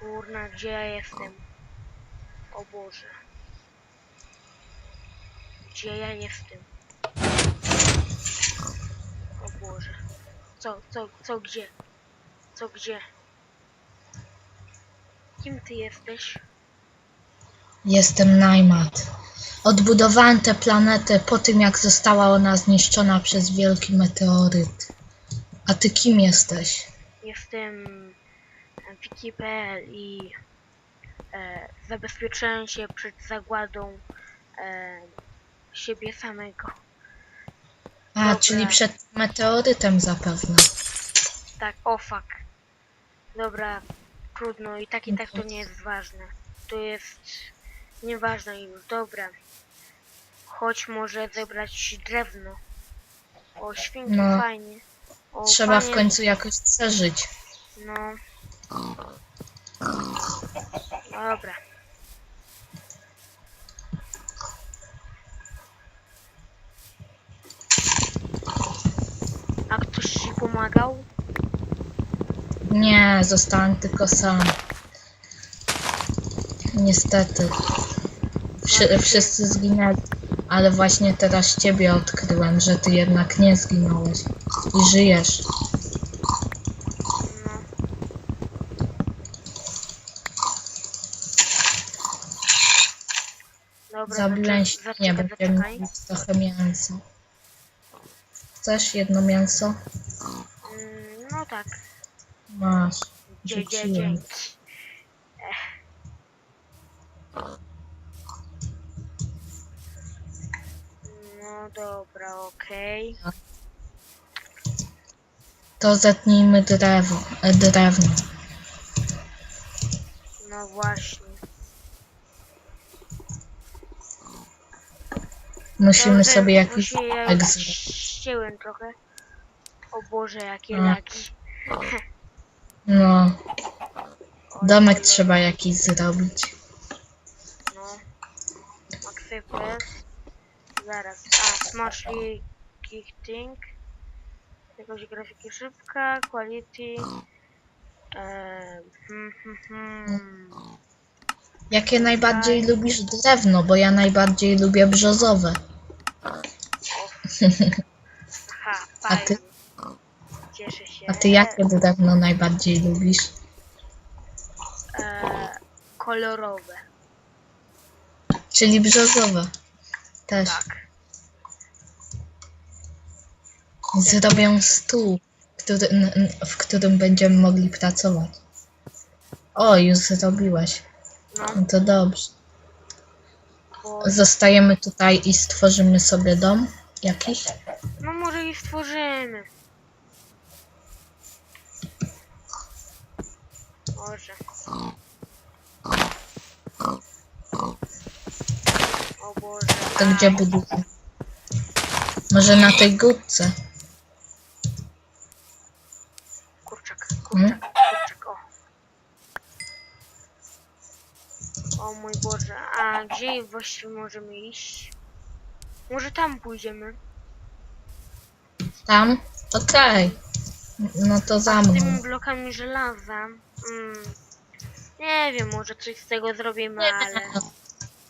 Kurna, gdzie ja jestem? O Boże. Gdzie ja jestem? O Boże. Co, co, co, gdzie? Co, gdzie? Kim ty jesteś? Jestem Najmat. Odbudowałem tę planetę po tym, jak została ona zniszczona przez wielki meteoryt. A ty kim jesteś? Jestem Wiki.pl i e, się przed zagładą e, siebie samego. A, Dobra. czyli przed meteorytem zapewne. Tak, o fuck. Dobra, trudno i tak i tak to nie jest ważne. To jest nieważne już, dobra. Chodź może zebrać drewno. O, świnki No. fajnie. O, Trzeba w fajnie. końcu jakoś przeżyć. No. Dobra. A ktoś ci pomagał? Nie, zostałem tylko sam. Niestety. Wszy, wszyscy zginęli. Ale właśnie teraz ciebie odkryłem, że ty jednak nie zginąłeś. I żyjesz. No. Zaczekaj, będziemy zaczekaj. mieć trochę mięsa. Chcesz jedno mięso? Mm, No tak. Masz. Dzie, dzie, Rzuciłem. dzięki. No dobra, okej. To zetnijmy drewo, e, drewno. No właśnie. Musimy Dobrze, sobie jakiś musi- ja domek już zrobić. ścięłem trochę. O Boże, jakie A. lagi. No, O, domek no, trzeba jakiś zrobić. No. Akceptę. Zaraz. A, smartly gifting. Jakoś grafiki szybka, quality. Eee, hmm, hmm, hmm. Jakie najbardziej lubisz drewno? Bo ja najbardziej lubię brzozowe. Aha, A ty? fajnie. Cieszę się. A ty jakie drewno najbardziej lubisz? Eee, kolorowe. Czyli brzozowe. Też. Tak. Zrobię stół, który, n- n- w którym będziemy mogli pracować. O, już zrobiłeś. No, No to dobrze. bo... Zostajemy tutaj i stworzymy sobie dom jakiś. No może i stworzymy. Może. O Boże. To gdzie budujemy? Może na tej górce. Kurczak, Hmm? kurczak, kurczak, o. O mój Boże, gdzie właściwie możemy iść? Może tam pójdziemy? Tam? Okej. No to za Z mną. tymi blokami żelaza. Mm. Nie wiem, może coś z tego zrobimy, ale...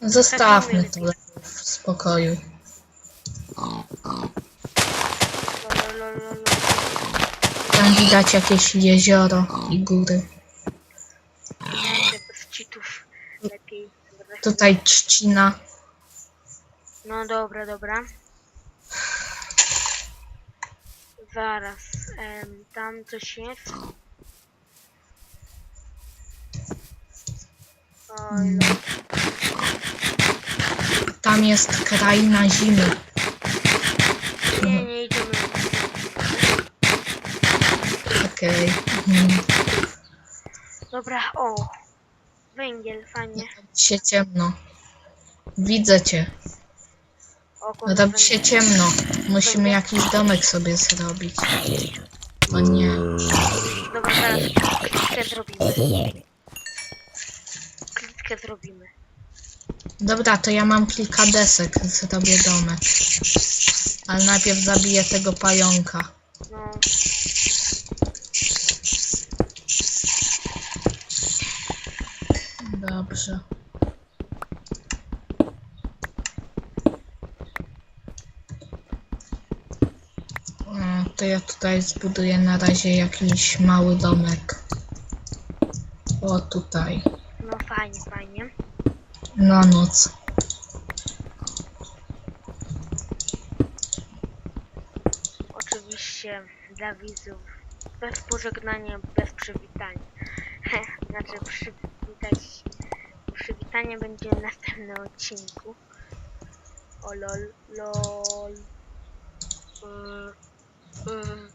Zostawmy to w spokoju. Tam widać jakieś jezioro i góry. Nie, bez cheatów. Lepiej. Dobra. Tutaj trzcina. No dobra, dobra. Zaraz. Em, tam coś jest. Oj, no. Tam jest kraina zimy. Nie, nie idziemy. Okej. Mhm. Dobra, o. Węgiel, fajnie. Się ciemno. Widzę cię. O, kurde, Robi się ciemno. Musimy jakiś domek sobie zrobić. O nie. Dobra, zaraz klitkę zrobimy. Klitkę zrobimy. Dobra, to ja mam kilka desek. Zrobię domek. Ale najpierw zabiję tego pająka. No. Dobrze. Mm, To ja tutaj zbuduję na razie jakiś mały domek. O tutaj. No fajnie, fajnie. Na noc. Oczywiście dla widzów bez pożegnania, bez przywitania. znaczy przywitać. Przywitanie będzie w następnym odcinku. O lol, lol. Yy, yy.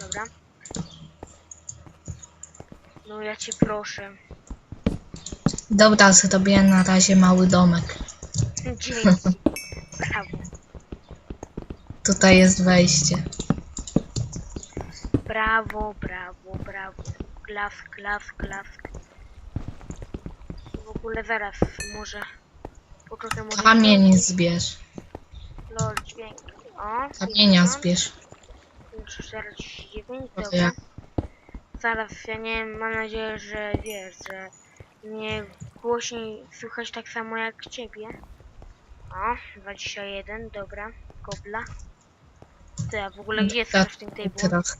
Dobra. No ja cię proszę. Dobra, zrobię na razie mały domek. Dzięki. Brawo. Tutaj jest wejście. Brawo, brawo, brawo. Klask, klask, klask. W ogóle zaraz może. Poczekaj, może. Kamień zbierz. Lol, dźwięk. O, Kamienia 50, zbierz. 49, To dobra. jak? Zaraz, ja nie wiem, mam nadzieję, że wiesz, że mnie głośniej słychać tak samo jak ciebie. O, 21, dobra. Kobla. Ty, a w ogóle gdzie jest Tak, crafting table? Teraz.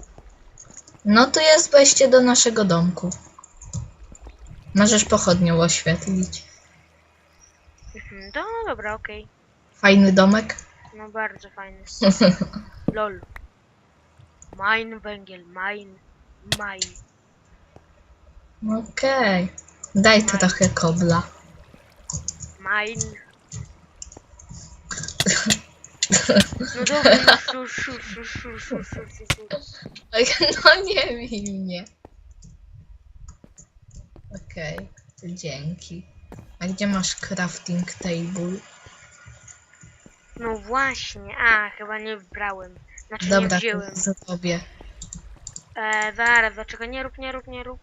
No tu jest wejście do naszego domku. Możesz pochodnią oświetlić. Mhm, no dobra, okej. Fajny domek. No bardzo fajny. Lol. Mine węgiel, mine, mine. Okej. Daj trochę kobla. Mine. No dobra, już, już, już, już, już, już, już, już. No nie bij mnie. Okej, to dzięki. A gdzie masz crafting table? No właśnie, a chyba nie wbrałem. Znaczy nie Dobra, wziąłem. to zrobię. E, zaraz, dlaczego nie rób, nie rób, nie rób.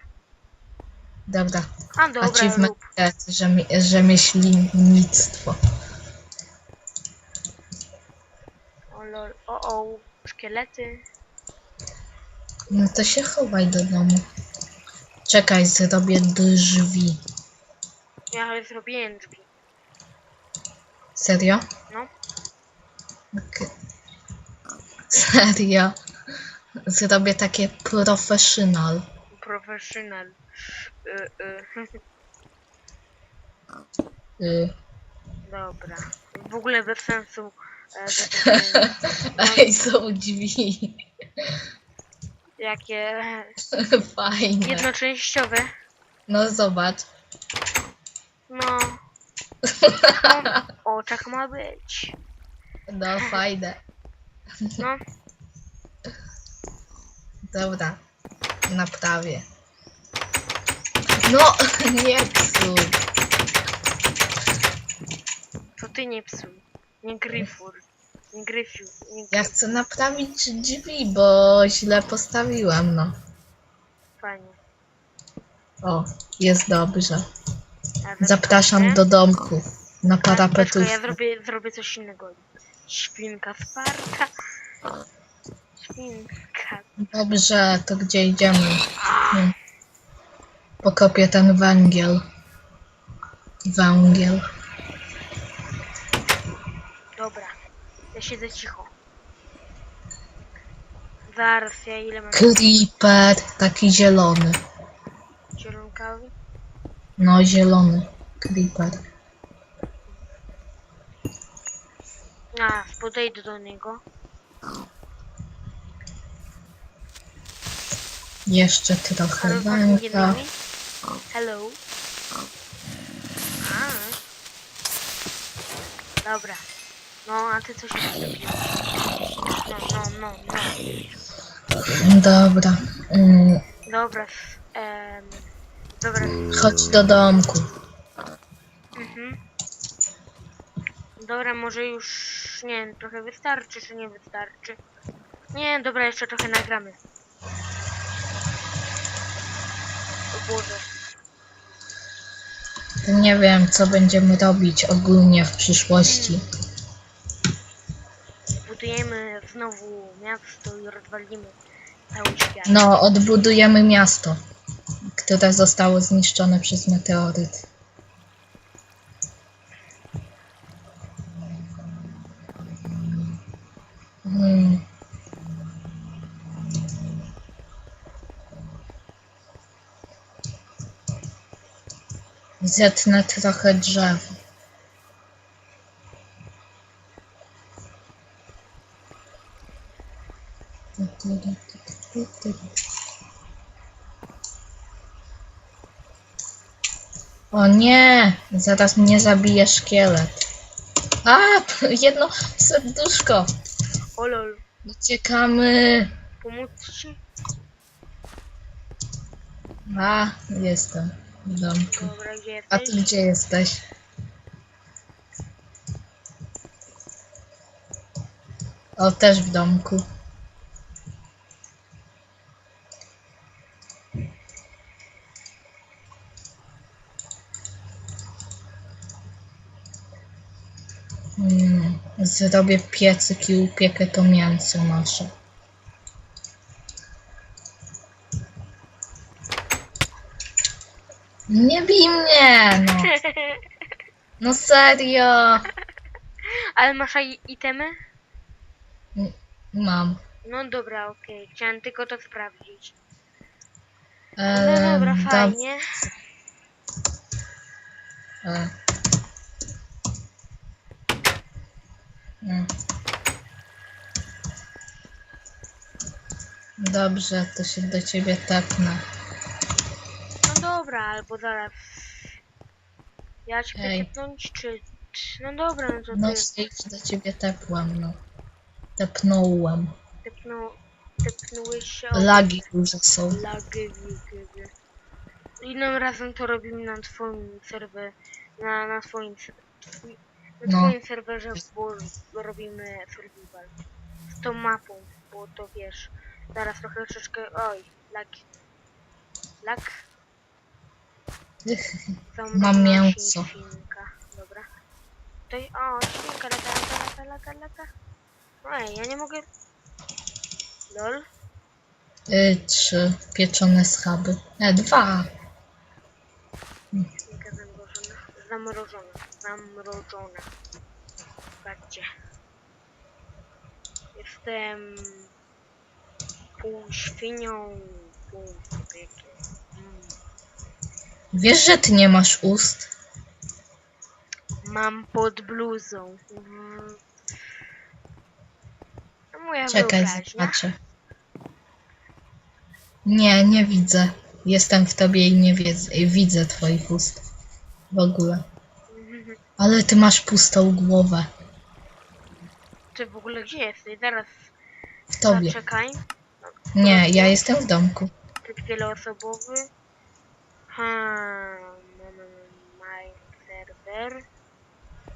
Dobra. A dobra, Achievement rób. jest, rzemi- rzemieślnictwo. O lol, o o, szkielety. No to się chowaj do domu. Czekaj, zrobię drzwi. Ja zrobiłem drzwi. Serio? No. Okej. Serio? Zrobię takie professional. Professional. Y, y. Y. Dobra. W ogóle bez sensu. E, to nie- Ej, są drzwi. Jakie Fajne. jednoczęściowe. No zobacz. No. O, tak ma być. No fajne. No. Dobra. Naprawię. No, nie psuj. To ty nie psuj. Nie gryfur. Nie gryfiu. Nie Ja chcę naprawić drzwi, bo źle postawiłem, no. Fajnie. O, jest dobrze. A Zapraszam do domku. Na Poczekaj, parapetówkę. ja zrobię, zrobię coś innego. Świnka Sparta. Świnka. Dobrze, to gdzie idziemy? Hmm. Pokopię ten węgiel. Węgiel. Dobra. Ja siedzę cicho. Zaraz, ja ile mam Creeper, taki zielony. zielonkawy? No, zielony. Creeper. A, podejdę do niego. Jeszcze trochę węgla. węgielnymi. Hello. A. Dobra. No, a ty coś zrobiłeś. No, no, no, no. Dobra. Mm, Dobra. em, dobra. chodź do domku. Mhm. Dobra, może już nie wiem, trochę wystarczy, czy nie wystarczy. Nie, dobra, jeszcze trochę nagramy. O Boże. Nie wiem, co będziemy robić ogólnie w przyszłości odbudujemy znowu miasto i rozwalimy cały świat. No, odbudujemy miasto, które zostało zniszczone przez meteoryt. Hmm. Zetnę trochę drzew. O nie! Zaraz mnie zabije szkielet. A! Jedno serduszko! O lol, Uciekamy! pomóc ci? A, jestem w domku. Dobra, gdzie A jesteś? ty gdzie jesteś? O, też w domku. Zrobię piecyk i upiekę to mięso nasze. Nie bij mnie, no. No serio. Ale masz i- itemy? Mam. No dobra, okej. Chciałem tylko to sprawdzić. No Em, dobra, dob- fajnie. e. Dobrze, to się do ciebie tepnę. No dobra, albo zaraz. Ja cię Ej. tepnąć, czy... czy- No dobra, no to No ty idź do ciebie tepłem, no. Tepnąłem. tepnął, tepnąłeś się o Lagi duże są. lagi, gigi. Innym razem to robimy na twoim serwerze, na, na swoim, ser- twój- na No. twoim serwerze, bo robimy survival. Z tą mapą, bo to wiesz, zaraz trochę troszeczkę, oj, lag, zamrożona Mam mięso. Świnka. Dobra. To, o, świnka, lata, lata, lata, lata, lata. Ej, ja nie mogę... Lol. Y, trzy pieczone schaby. E, dwa. Zamrożona. Zamrożona. Zamrożona. Patrzcie. Jestem... Pół świnią, pół człowiekiem. Mm. Wiesz, że ty nie masz ust? Mam pod bluzą. Mm. Moja Czekaj, wyobraźnia. zobaczę. Nie, nie widzę. Jestem w tobie i nie wiedzę, widzę twoich ust. W ogóle. Ale ty masz pustą głowę. Ty w ogóle gdzie jesteś? Zaraz W tobie. zaczekaj. Nie, ja jestem w domku. Tryb wieloosobowy. Hmm, mine server.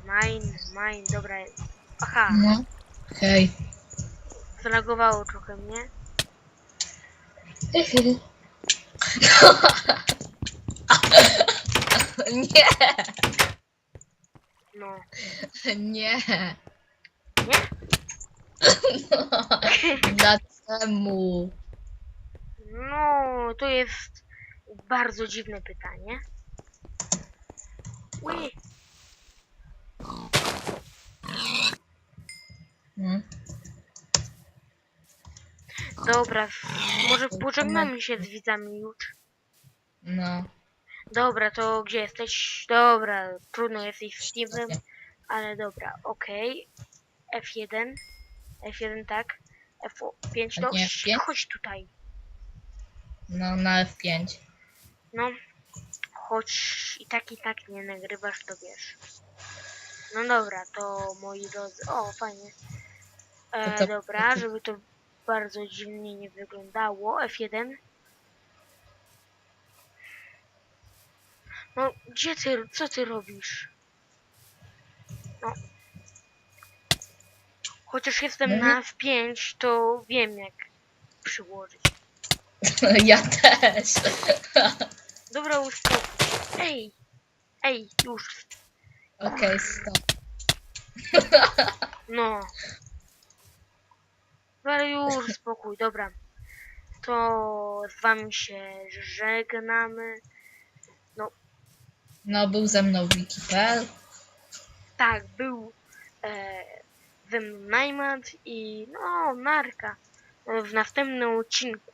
Mine, mine, dobra. Aha, No. Hej. zalagowało trochę mnie. Nie, No, nie. nie? Dlaczego? No, to jest bardzo dziwne pytanie. Ui, Hmm? dobra, może pożegnamy się z widzami już. No. Dobra, to gdzie jesteś? Dobra, trudno jesteś w Steve'em, ale dobra, okej. F1. F1 tak. F5 to Nie, Ś- F5? chodź tutaj. No, na F5. No. Choć i tak i tak nie nagrywasz, to wiesz. No dobra, to moi drodzy. O, fajnie. E, To to- dobra, żeby to bardzo dziwnie nie wyglądało. F1. No, gdzie ty, co ty robisz? No. Chociaż jestem No. na F5, to wiem jak przyłożyć. Ja też. Dobra, uspokój. Ej! Ej, już. Okej, stop. No. Ale już spokój, dobra. To z wami się żegnamy. No, był ze mną Wiki.pl. Tak, był e, ze mną Najmat i no, narka. W następnym odcinku.